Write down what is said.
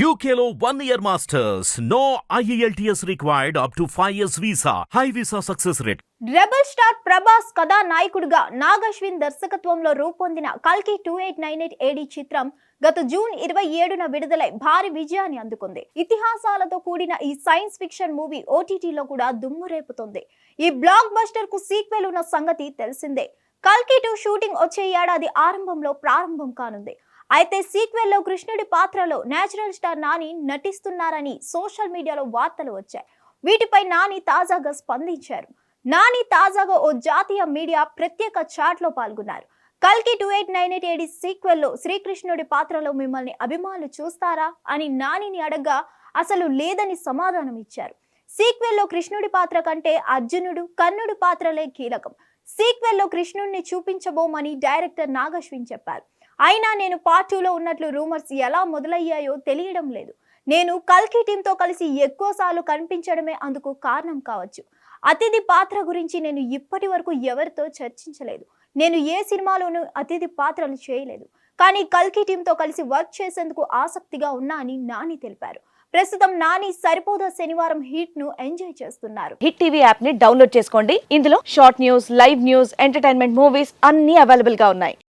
యూకేలో one year masters no E IELTS required up to 5 years visa. High visa success rate. Rebel star Prabhas కథానాయకుడిగా నాగశ్విన్ దర్శకత్వంలో రూపొందిన కల్కి two eight nine eight AD చిత్రం గత June ఇరవై ఏడున విడుదలై భారీ విజయాన్ని అందుకుంది. ఇతిహాసాలతో కూడిన ఈ సైన్స్ ఫిక్షన్ మూవీ ఓటీటీలో కూడా దుమ్ము రేపుతుంది. ఈ బ్లాక్ బస్టర్కు సీక్వెల్ ఉన్న సంగతి తెలిసిందే. కల్కి టూ షూటింగ్ వచ్చే ఏడాది ఆరంభంలో ప్రారంభం కానుంది. అయితే సీక్వెల్లో కృష్ణుడి పాత్రలో నేచురల్ స్టార్ నాని నటిస్తున్నారని సోషల్ మీడియాలో వార్తలు వచ్చాయి. వీటిపై నాని తాజాగా స్పందించారు. నాని తాజాగా ఓ జాతీయ మీడియా ప్రత్యేక చాట్లో పాల్గొన్నారు. కల్కి two eight nine eight eight సీక్వెల్లో శ్రీకృష్ణుడి పాత్రలో మిమ్మల్ని అభిమానులు చూస్తారా అని నానిని అడగ్గా అసలు లేదని సమాధానం ఇచ్చారు. సీక్వెల్లో కృష్ణుడి పాత్ర కంటే అర్జునుడు కర్ణుడి పాత్రలే కీలకం. సీక్వెల్లో కృష్ణుడిని చూపించబోమని డైరెక్టర్ నాగశ్విన్ చెప్పారు. అయినా నేను పార్టీలో ఉన్నట్లు రూమర్స్ ఎలా మొదలయ్యాయో తెలియడం లేదు. నేను కల్కి టీంతో కలిసి ఎక్కువసార్లు కనిపించడమే అందుకు కారణం కావచ్చు. అతిథి పాత్ర గురించి నేను ఇప్పటి వరకు ఎవరితో చర్చించలేదు. నేను ఏ సినిమాలోనూ అతిథి పాత్రలు చేయలేదు. కానీ కల్కి టీంతో కలిసి వర్క్ చేసేందుకు ఆసక్తిగా ఉన్నా అని నాని తెలిపారు. ప్రస్తుతం నాని సరిపోదా శనివారం హిట్ను ఎంజాయ్ చేస్తున్నారు. హిట్ టీవీ యాప్ని డౌన్లోడ్ చేసుకోండి. ఇందులో short news live news entertainment movies అన్ని అవైలబుల్గా ఉన్నాయి.